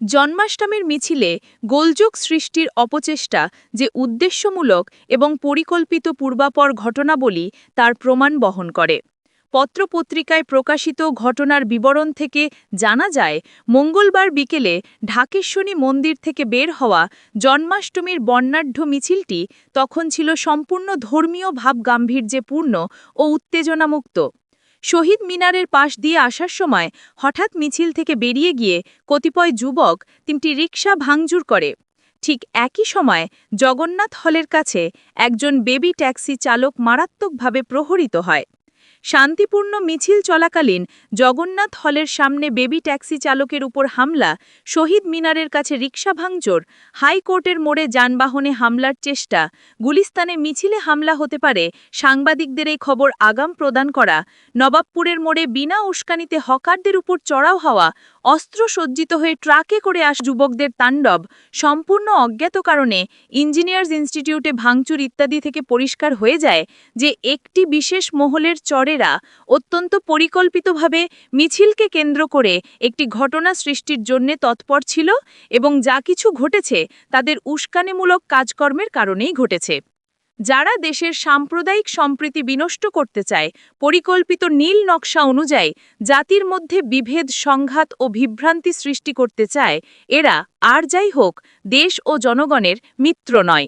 জন্মাষ্টমীর মিছিলে গোলযোগ সৃষ্টির অপচেষ্টা যে উদ্দেশ্যমূলক এবং পরিকল্পিত পূর্বাপর ঘটনাবলী তার প্রমাণ বহন করে। পত্রপত্রিকায় প্রকাশিত ঘটনার বিবরণ থেকে জানা যায়, মঙ্গলবার বিকেলে ঢাকেশ্বরী মন্দির থেকে বের হওয়া জন্মাষ্টমীর বর্ণাঢ্য মিছিলটি তখন ছিল সম্পূর্ণ ধর্মীয় ভাবগাম্ভীর্যে পূর্ণ ও উত্তেজনামুক্ত। শহীদ মিনারের পাশ দিয়ে আসার সময় হঠাৎ মিছিল থেকে বেরিয়ে গিয়ে কতিপয় যুবক তিনটি রিকশা ভাঙচুর করে। ঠিক একই সময় জগন্নাথ হলের কাছে একজন বেবি ট্যাক্সি চালক মারাত্মকভাবে প্রহরিত হয়। শান্তিপূর্ণ মিছিল চলাকালীন জগন্নাথ হলের সামনে বেবি ট্যাক্সি চালকের উপর হামলা, শহীদ মিনারের কাছে রিকশা ভাঙচুর, হাইকোর্টের মোড়ে যানবাহনে হামলার চেষ্টা, গুলিস্তানে মিছিলে হামলা হতে পারে, সাংবাদিকদের এই খবর আগাম প্রদান করা, নবাবপুরের মোড়ে বিনা উস্কানিতে হকারদের উপর চড়াও হওয়া অস্ত্র সজ্জিত হয়ে ট্রাকে করে আস যুবকদের তাণ্ডব সম্পূর্ণ অজ্ঞাত কারণে ইঞ্জিনিয়ার্স ইনস্টিটিউটে ভাঙচুর ইত্যাদি থেকে পরিষ্কার হয়ে যায় যে একটি বিশেষ মহলের চরেরা অত্যন্ত পরিকল্পিতভাবে মিছিলকে কেন্দ্র করে একটি ঘটনা সৃষ্টির জন্য তৎপর ছিল এবং যা কিছু ঘটেছে তাদের উস্কানিমূলক কাজকর্মের কারণেই ঘটেছে। যারা দেশের সাম্প্রদায়িক সম্প্রীতি বিনষ্ট করতে চায়, পরিকল্পিত নীল নকশা অনুযায়ী জাতির মধ্যে বিভেদ, সংঘাত ও বিভ্রান্তি সৃষ্টি করতে চায়, এরা আর যাই হোক দেশ ও জনগণের মিত্র নয়।